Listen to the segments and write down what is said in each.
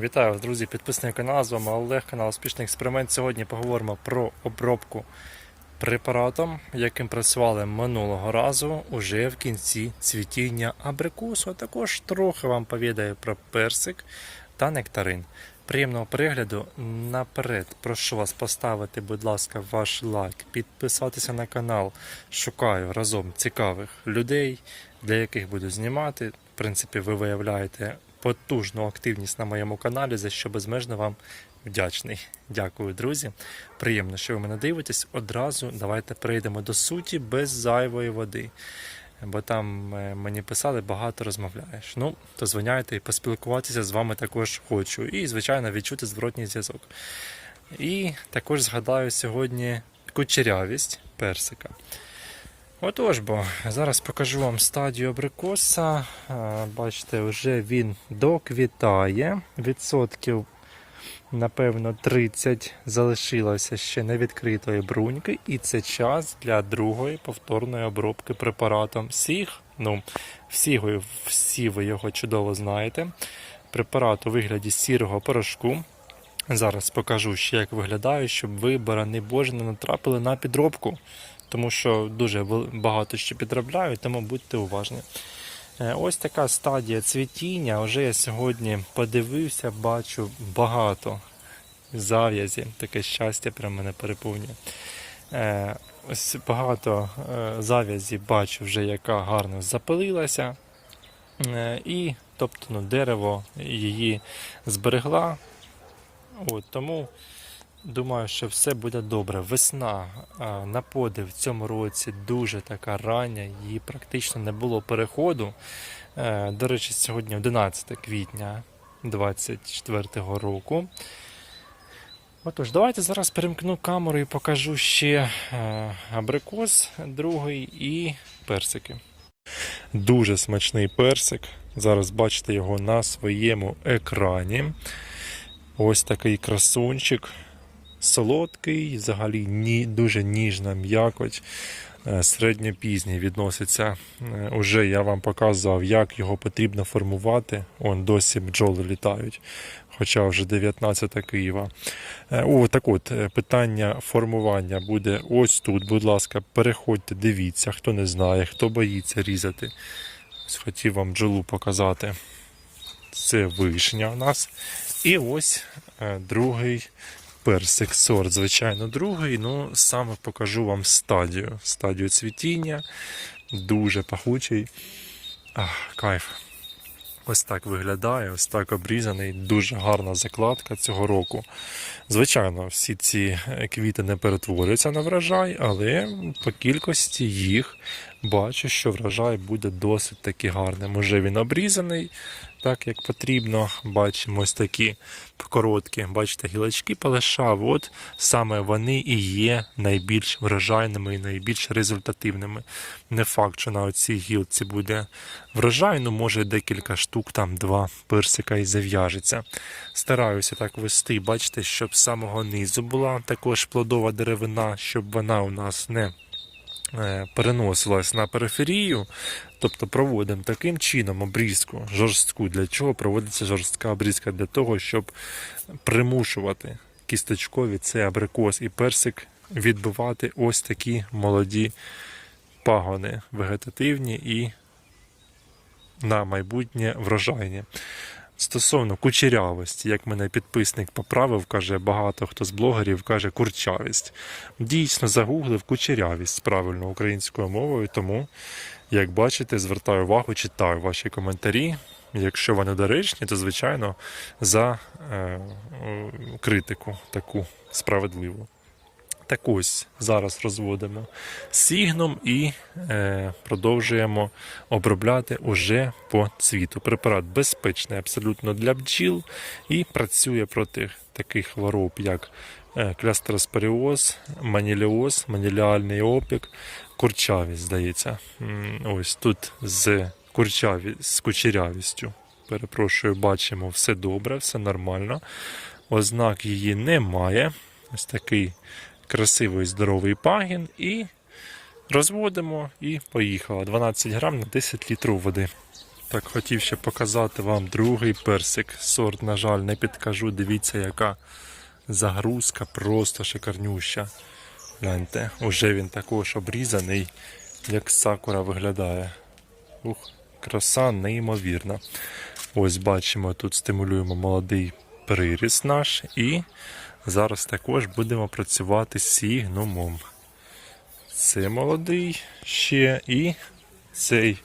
Вітаю вас, друзі, підписник каналу, з вами Олег, канал Успішний експеримент. Сьогодні поговоримо про обробку препаратом, яким працювали минулого разу, уже в кінці цвітіння абрикосу. А також трохи вам повідаю про персик та нектарин. Приємного перегляду. Наперед прошу вас поставити, будь ласка, ваш лайк, підписатися на канал. Шукаю разом цікавих людей, для яких буду знімати. В принципі, ви виявляєте потужну активність на моєму каналі, за що безмежно вам вдячний. Дякую, друзі. Приємно, що ви мене дивитесь. Одразу давайте перейдемо до суті без зайвої води. Бо там е, мені писали, багато розмовляєш. Ну, то дзвоняйте і поспілкуватися з вами також хочу. І, звичайно, відчути зворотній зв'язок. І також згадаю сьогодні кучерявість персика. Отож, бо зараз покажу вам стадію абрикоса. Е, Бачите, вже він доквітає. Відсотків, напевно, 30 залишилося ще невідкритої бруньки, і це час для другої повторної обробки препаратом всіх. Ну, всі, ви- всі ви його чудово знаєте. Препарат у вигляді сірого порошку. Зараз покажу ще, як виглядає, щоб ви, барани божі, не натрапили на підробку, тому що дуже багато що підробляють, тому будьте уважні. Е, Ось така стадія цвітіння. Вже я сьогодні подивився, бачу багато зав'язі. Таке щастя прямо мене переповнює. Е, Ось багато е, зав'язі бачу вже, яка гарно запилилася. І тобто ну, дерево її зберегла. От, тому думаю, що все буде добре. Весна на подив в цьому році дуже така рання, її практично не було переходу. Е, До речі, сьогодні 11 квітня 2024 року. Отож, давайте зараз перемкну камеру і покажу ще е, абрикос другий і персики. Дуже смачний персик. Зараз бачите його на своєму екрані. Ось такий красунчик. Солодкий, взагалі ні, дуже ніжна м'якоть. е, Середньопізній відноситься. Е, Уже я вам показував, як його потрібно формувати. Он досі бджоли літають, хоча вже 19 Києва. Е, О, так от, питання формування буде ось тут. Будь ласка, переходьте, дивіться, хто не знає, хто боїться різати. Хотів вам бджолу показати. Це вишня у нас. І ось другий персик сорт, звичайно, другий. Ну, саме покажу вам стадію. Стадію цвітіння. Дуже пахучий. Ах, кайф. Ось так виглядає, ось так обрізаний. Дуже гарна закладка цього року. Звичайно, всі ці е, квіти не перетворюються на врожай, але по кількості їх бачу, що врожай буде досить таки гарним. Уже він обрізаний, так як потрібно. Бачимо ось такі короткі, бачите, гілочки полишав. От саме вони і є найбільш врожайними і найбільш результативними. Не факт, що на цій гілці буде врожай, ну може декілька штук, там два персика і зав'яжеться. Стараюся так вести, бачите, щоб з самого низу була також плодова деревина, щоб вона у нас не е, переносилась на периферію, тобто проводимо таким чином обрізку жорстку. Для чого проводиться жорстка обрізка? Для того, щоб примушувати кісточкові цей абрикос і персик відбивати ось такі молоді пагони вегетативні і на майбутнє врожайні. Стосовно кучерявості, як мене підписник поправив, каже, багато хто з блогерів каже курчавість. Дійсно, загуглив кучерявість правильно українською мовою, тому, як бачите, звертаю увагу, читаю ваші коментарі. Якщо вони доречні, то звичайно за е, критику таку справедливу. Так ось зараз розводимо сігном і е, продовжуємо обробляти уже по цвіту. Препарат безпечний абсолютно для бджіл і працює проти таких хвороб, як е, клястероспоріоз, маніліоз, маніліальний опік, курчавість, здається. Ось тут з, курчаві, з кучерявістю. Перепрошую, бачимо, все добре, все нормально. Ознак її немає. Ось такий красивий здоровий пагін і розводимо і поїхало. 12 грам на 10 літрів води. Так, хотів ще показати вам другий персик. Сорт, на жаль, не підкажу. Дивіться, яка загрузка, просто шикарнюща. Гляньте, уже він також обрізаний, як сакура виглядає. Ух, краса неймовірна. Ось бачимо, тут стимулюємо молодий приріст наш і зараз також будемо працювати з сігнумом. Це молодий ще і цей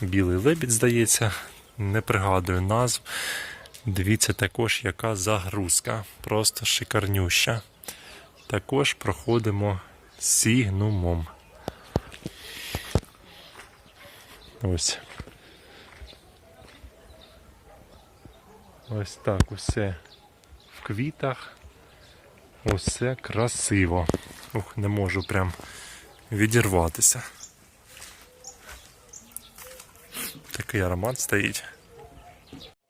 білий лебідь, здається, не пригадую назв. Дивіться також, яка загрузка. Просто шикарнюща. Також проходимо сігнумом. Ось. Ось так усе в квітах. Усе красиво. Ух, не можу прям відірватися. Такий аромат стоїть.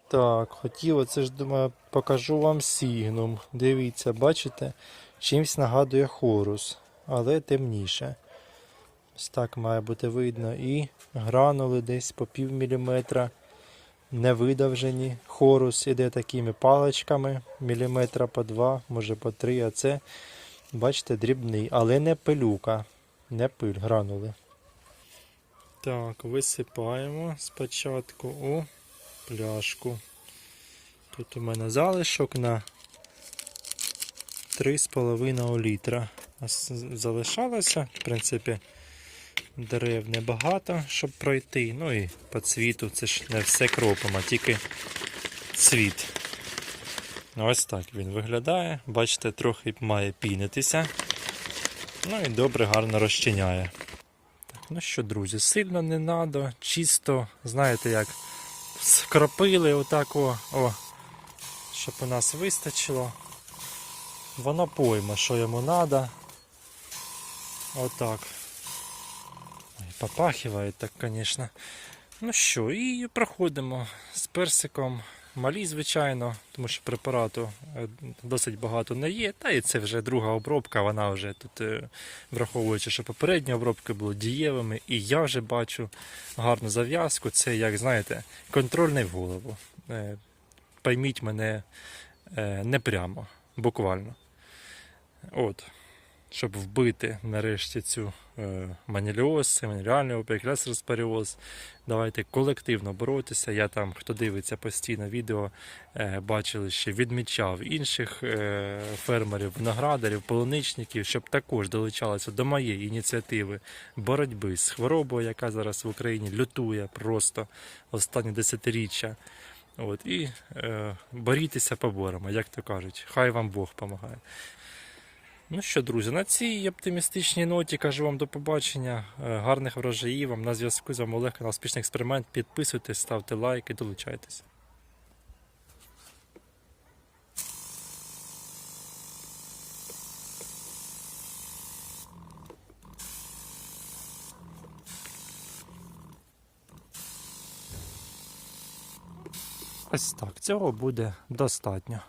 Так, хотів, оце ж думаю, покажу вам сігнум. Дивіться, бачите, чимсь нагадує хорус, але темніше. Ось так має бути видно. І гранули десь по пів міліметра. Не видовжені. Хорус іде такими паличками, міліметра по два, може по три, а це, бачите, дрібний, але не пилюка, не пиль, гранули. Так, висипаємо спочатку у пляшку. Тут у мене залишок на 3,5 літра. Залишалося, в принципі, дерев небагато, щоб пройти. Ну і по цвіту це ж не все кропом, а тільки цвіт. Ось так він виглядає. Бачите, трохи має пінитися. Ну і добре, гарно розчиняє. Так, ну що, друзі, сильно не треба, чисто, знаєте як, скропили отак о, о, щоб у нас вистачило. Воно пойме, що йому треба. Отак. Попахиває так, звісно. Ну що, і проходимо з персиком. Малі, звичайно, тому що препарату е, досить багато не є. Та і це вже друга обробка, вона вже тут, е, враховуючи, що попередні обробки були дієвими, і я вже бачу гарну зав'язку. Це, як знаєте, контрольний в голову. Е, Пойміть мене не прямо, буквально. От. Щоб вбити нарешті цю е, маніліоз, маніліальний лесероспоріоз. Давайте колективно боротися. Я там, хто дивиться постійно відео, е, бачили, що відмічав інших е, фермерів, виноградарів, полуничників, щоб також долучалися до моєї ініціативи боротьби з хворобою, яка зараз в Україні лютує просто останні десятиріччя. От, і е, борітеся поборемо, як то кажуть. Хай вам Бог допомагає. Ну що, друзі, на цій оптимістичній ноті кажу вам до побачення. Е, Гарних врожаїв вам на зв'язку з вами Олег, канал Успішний експеримент. Підписуйтесь, ставте лайки, долучайтесь. Ось так, цього буде достатньо.